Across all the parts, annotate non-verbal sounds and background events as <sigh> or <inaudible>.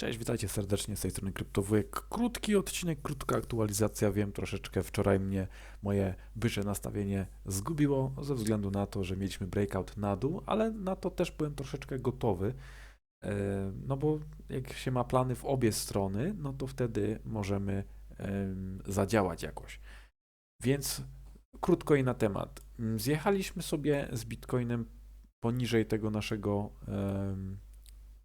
Cześć, witajcie serdecznie z tej strony Kryptowujek. Krótki odcinek, krótka aktualizacja. Wiem, troszeczkę wczoraj mnie moje wyższe nastawienie zgubiło ze względu na to, że mieliśmy breakout na dół, ale na to też byłem troszeczkę gotowy. E, No bo jak się ma plany w obie strony, no to wtedy możemy em, zadziałać jakoś. Więc krótko i na temat. Zjechaliśmy sobie z Bitcoinem poniżej tego naszego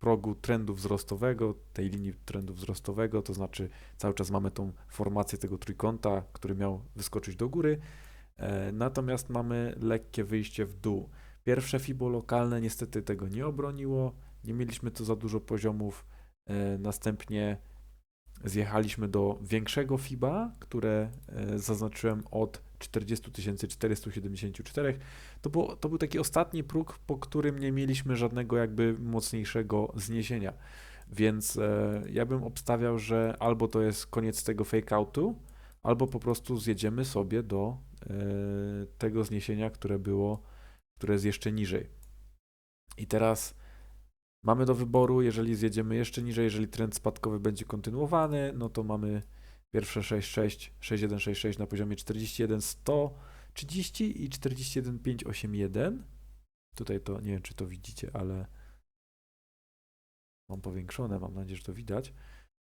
progu trendu wzrostowego, tej linii trendu wzrostowego, to znaczy cały czas mamy tą formację tego trójkąta, który miał wyskoczyć do góry, e, natomiast mamy lekkie wyjście w dół. Pierwsze FIBO lokalne niestety tego nie obroniło, nie mieliśmy tu za dużo poziomów, e, następnie zjechaliśmy do większego FIBA, które e, zaznaczyłem od 40 474. To, było, to był taki ostatni próg, po którym nie mieliśmy żadnego jakby mocniejszego zniesienia. Więc e, ja bym obstawiał, że albo to jest koniec tego fake outu, albo po prostu zjedziemy sobie do e, tego zniesienia, które było, które jest jeszcze niżej. I teraz mamy do wyboru, jeżeli zjedziemy jeszcze niżej, jeżeli trend spadkowy będzie kontynuowany, no to mamy pierwsze 6,6, 6166 na poziomie 41,130 i 41,581. Tutaj to nie wiem, czy to widzicie, ale mam powiększone, mam nadzieję, że to widać.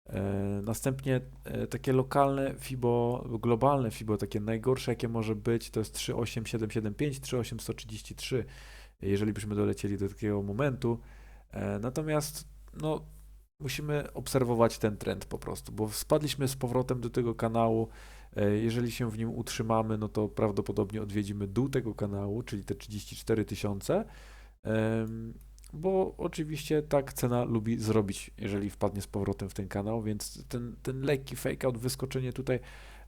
E, następnie e, takie lokalne FIBO, globalne FIBO, takie najgorsze, jakie może być, to jest 38775, 38133, jeżeli byśmy dolecieli do takiego momentu. E, natomiast no, musimy obserwować ten trend po prostu, bo spadliśmy z powrotem do tego kanału. E, Jeżeli się w nim utrzymamy, no to prawdopodobnie odwiedzimy dół tego kanału, czyli te 34 tysiące, bo oczywiście tak cena lubi zrobić, jeżeli wpadnie z powrotem w ten kanał, więc ten, ten lekki fake out, wyskoczenie tutaj,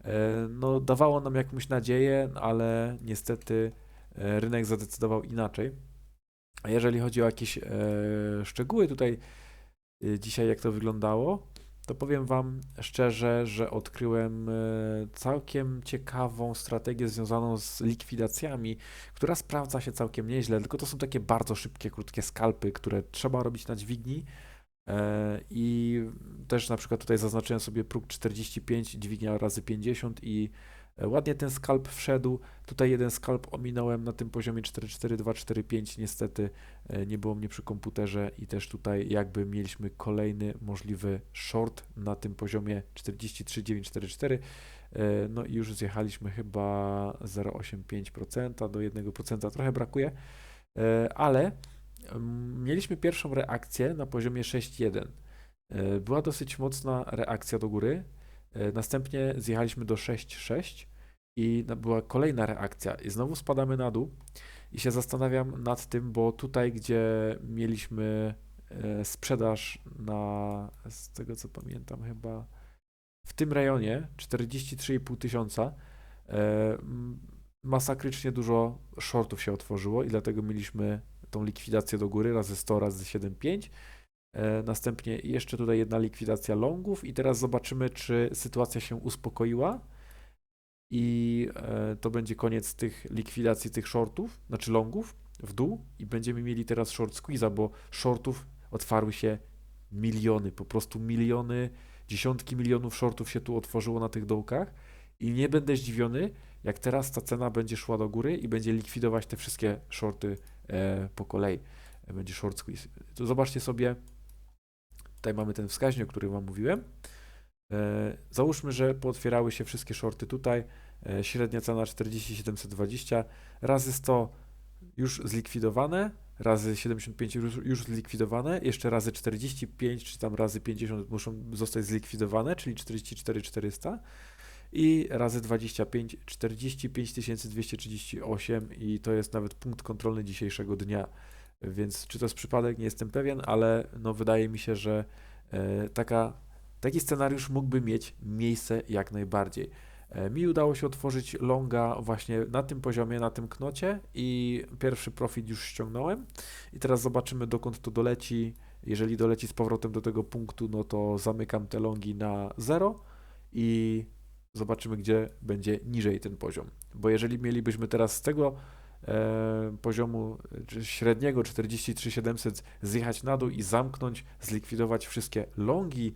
e, no dawało nam jakąś nadzieję, ale niestety rynek zadecydował inaczej. A jeżeli chodzi o jakieś e, szczegóły tutaj y, dzisiaj, jak to wyglądało, to powiem Wam szczerze, że odkryłem e, całkiem ciekawą strategię związaną z likwidacjami, która sprawdza się całkiem nieźle, tylko to są takie bardzo szybkie, krótkie skalpy, które trzeba robić na dźwigni. E, I też na przykład tutaj zaznaczyłem sobie próg 45, dźwignia razy 50 i e, ładnie ten skalp wszedł. Tutaj jeden skalp ominąłem na tym poziomie 44245. Niestety e, nie było mnie przy komputerze i też tutaj jakby mieliśmy kolejny możliwy short na tym poziomie 43944. E, No i już zjechaliśmy chyba 0,85% do 1%, trochę brakuje, E, ale mm, mieliśmy pierwszą reakcję na poziomie 6,1. E, Była dosyć mocna reakcja do góry. E, Następnie zjechaliśmy do 6,6 i była kolejna reakcja i znowu spadamy na dół i się zastanawiam nad tym, bo tutaj, gdzie mieliśmy e, sprzedaż na, z tego co pamiętam, chyba w tym rejonie 43,5 tysiąca, e, masakrycznie dużo shortów się otworzyło i dlatego mieliśmy tą likwidację do góry razy 100 razy 7,5. E, Następnie jeszcze tutaj jedna likwidacja longów i teraz zobaczymy, czy sytuacja się uspokoiła i e, to będzie koniec tych likwidacji tych shortów, znaczy longów w dół i będziemy mieli teraz short squeeze'a, bo shortów otwarły się miliony, po prostu miliony, dziesiątki milionów shortów się tu otworzyło na tych dołkach i nie będę zdziwiony, jak teraz ta cena będzie szła do góry i będzie likwidować te wszystkie shorty e, po kolei. Będzie short squeeze. To zobaczcie sobie, tutaj mamy ten wskaźnik, o którym Wam mówiłem. E, Załóżmy, że pootwierały się wszystkie shorty tutaj, e, średnia cena 40720, razy 100 już zlikwidowane, razy 75 już, już zlikwidowane, jeszcze razy 45 czy tam razy 50 muszą zostać zlikwidowane, czyli 44400 i razy 25 45 238 i to jest nawet punkt kontrolny dzisiejszego dnia. Więc czy to jest przypadek, nie jestem pewien, ale no wydaje mi się, że e, taka, taki scenariusz mógłby mieć miejsce jak najbardziej. E, Mi udało się otworzyć longa właśnie na tym poziomie, na tym knocie i pierwszy profit już ściągnąłem. I teraz zobaczymy dokąd to doleci. Jeżeli doleci z powrotem do tego punktu, no to zamykam te longi na 0 i zobaczymy, gdzie będzie niżej ten poziom. Bo jeżeli mielibyśmy teraz z tego poziomu czy średniego 43700 zjechać na dół i zamknąć, zlikwidować wszystkie longi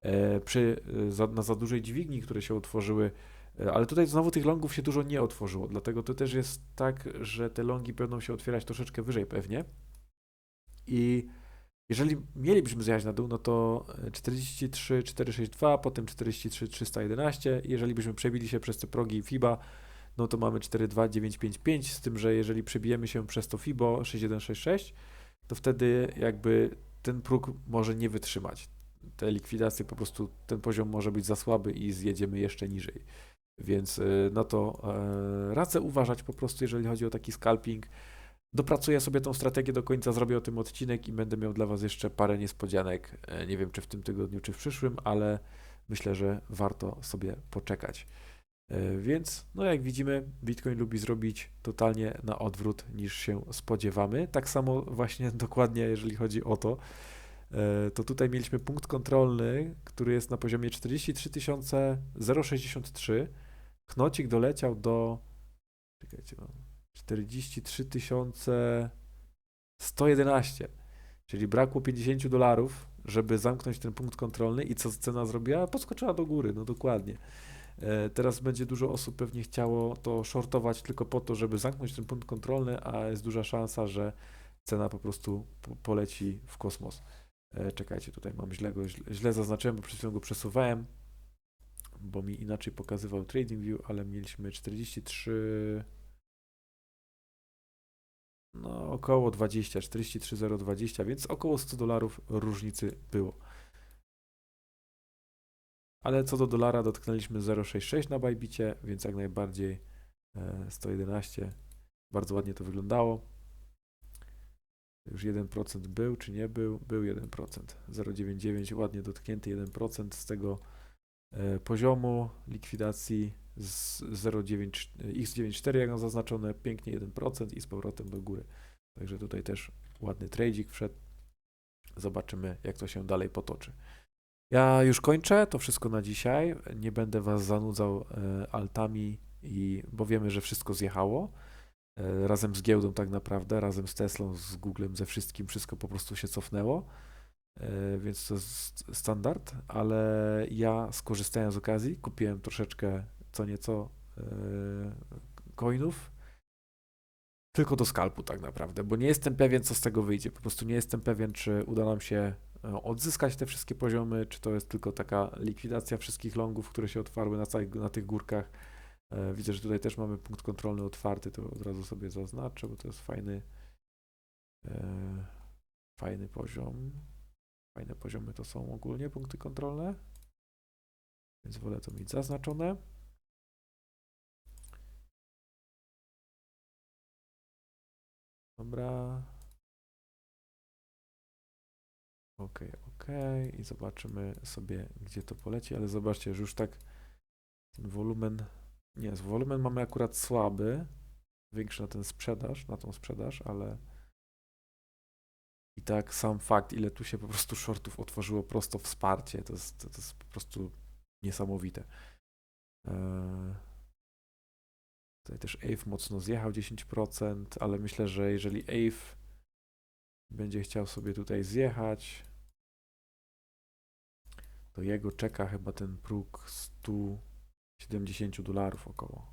e, przy, e, na za dużej dźwigni, które się utworzyły. E, Ale tutaj znowu tych longów się dużo nie otworzyło, dlatego to też jest tak, że te longi będą się otwierać troszeczkę wyżej pewnie. I jeżeli mielibyśmy zjechać na dół, no to 43 462, potem 43 311. Jeżeli byśmy przebili się przez te progi FIBA, no to mamy 42955, z tym, że jeżeli przebijemy się przez to FIBO 6166, to wtedy jakby ten próg może nie wytrzymać. Te likwidacje po prostu, ten poziom może być za słaby i zjedziemy jeszcze niżej. Więc na to e, radzę uważać po prostu, jeżeli chodzi o taki scalping. Dopracuję sobie tą strategię do końca, zrobię o tym odcinek i będę miał dla Was jeszcze parę niespodzianek. E, Nie wiem, czy w tym tygodniu, czy w przyszłym, ale myślę, że warto sobie poczekać. E, Więc, no jak widzimy, Bitcoin lubi zrobić totalnie na odwrót niż się spodziewamy. Tak samo właśnie <laughs> dokładnie, jeżeli chodzi o to, e, to tutaj mieliśmy punkt kontrolny, który jest na poziomie 43 063. Knocik doleciał do. Czekajcie, mam. 43 111. Czyli brakło 50 dolarów, żeby zamknąć ten punkt kontrolny i co cena zrobiła? Podskoczyła do góry, no dokładnie. E, Teraz będzie dużo osób pewnie chciało to shortować tylko po to, żeby zamknąć ten punkt kontrolny, a jest duża szansa, że cena po prostu po- poleci w kosmos. E, Czekajcie, tutaj mam źle go, źle, źle zaznaczyłem, bo przed chwilą go przesuwałem, bo mi inaczej pokazywał TradingView, ale mieliśmy 43, no około 20, 43020, więc około 100 dolarów różnicy było. Ale co do dolara dotknęliśmy 0,66 na Bybicie, więc jak najbardziej e, 111. Bardzo ładnie to wyglądało. Już 1% był, czy nie był? Był 1%. 0,99 ładnie dotknięty 1% z tego e, poziomu likwidacji z 0,9 x94 jak mam zaznaczone, pięknie 1% i z powrotem do góry. Także tutaj też ładny trade'ik wszedł. Zobaczymy, jak to się dalej potoczy. Ja już kończę to wszystko na dzisiaj. Nie będę Was zanudzał e, altami, i, bo wiemy, że wszystko zjechało. E, razem z giełdą tak naprawdę, razem z Teslą, z Googlem, ze wszystkim, wszystko po prostu się cofnęło. E, więc to jest standard, ale ja skorzystałem z okazji, kupiłem troszeczkę co nieco coinów. Tylko do skalpu tak naprawdę, bo nie jestem pewien, co z tego wyjdzie. Po prostu nie jestem pewien, czy uda nam się odzyskać te wszystkie poziomy, czy to jest tylko taka likwidacja wszystkich longów, które się otwarły na, całych, na tych górkach. E, Widzę, że tutaj też mamy punkt kontrolny otwarty, to od razu sobie zaznaczę, bo to jest fajny, e, fajny poziom. Fajne poziomy to są ogólnie punkty kontrolne, więc wolę to mieć zaznaczone. Dobra. Ok, ok. I zobaczymy sobie, gdzie to poleci, ale zobaczcie, że już tak ten wolumen. Nie, z wolumen mamy akurat słaby. Większy na ten sprzedaż, na tą sprzedaż, ale. I tak sam fakt, ile tu się po prostu shortów otworzyło prosto wsparcie, to jest, to jest po prostu niesamowite. Eee, Tutaj też AVE mocno zjechał 10%, ale myślę, że jeżeli AVE będzie chciał sobie tutaj zjechać, to jego czeka chyba ten próg 170 dolarów około.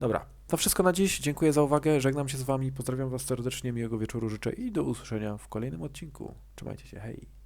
Dobra, to wszystko na dziś. Dziękuję za uwagę. Żegnam się z Wami. Pozdrawiam Was serdecznie. Miłego wieczoru życzę i do usłyszenia w kolejnym odcinku. Trzymajcie się. Hej.